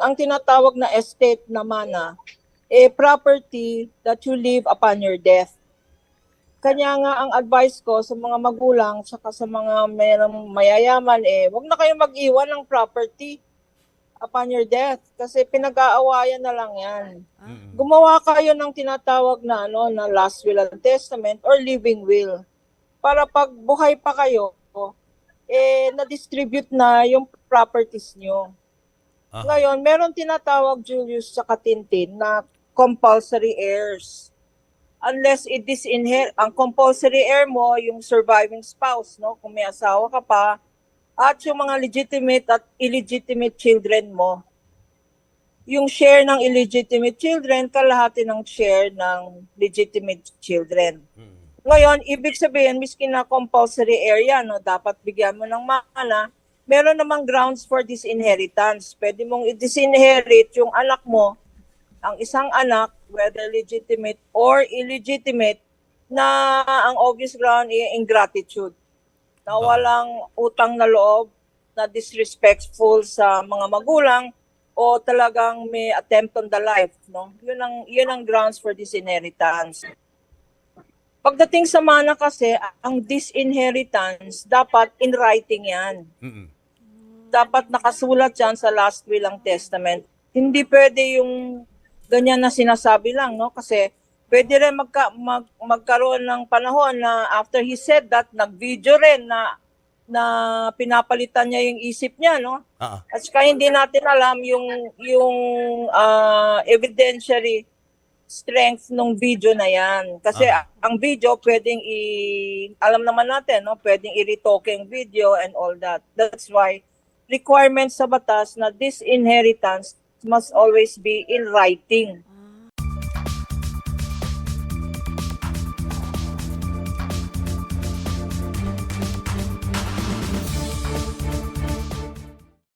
ang tinatawag na estate na mana, eh property that you leave upon your death. Kanya nga ang advice ko sa mga magulang saka sa mga mayroong mayayaman eh, wag na kayo mag-iwan ng property upon your death kasi pinag-aawayan na lang 'yan. Mm-mm. Gumawa kayo ng tinatawag na ano na last will and testament or living will para pag buhay pa kayo eh na-distribute na yung properties nyo. Ah. Ngayon, meron tinatawag Julius sa Katintin na compulsory heirs. Unless it disinherit, ang compulsory heir mo, yung surviving spouse, no? Kung may asawa ka pa, at yung mga legitimate at illegitimate children mo. Yung share ng illegitimate children, kalahati ng share ng legitimate children. Mm. Ngayon, ibig sabihin, miski na compulsory area, no, dapat bigyan mo ng mana, meron namang grounds for disinheritance. Pwede mong i-disinherit yung anak mo, ang isang anak, whether legitimate or illegitimate, na ang obvious ground ay ingratitude. Na walang utang na loob, na disrespectful sa mga magulang, o talagang may attempt on the life, no? Yun ang yun ang grounds for disinheritance. Pagdating sa mana kasi, ang disinheritance dapat in writing 'yan. Mm-mm. Dapat nakasulat 'yan sa last will ang testament. Hindi pwede yung ganyan na sinasabi lang, no? Kasi pwede rin magka, mag, magkaroon ng panahon na after he said that, nag-video rin na na pinapalitan niya yung isip niya, no? Ah. At saka hindi natin alam yung yung ah, evidentiary strength ng video na yan. Kasi Ah. ang video pwedeng i alam naman natin, no, pwedeng i-retoke yung video and all that. That's why requirements sa batas na this inheritance must always be in writing.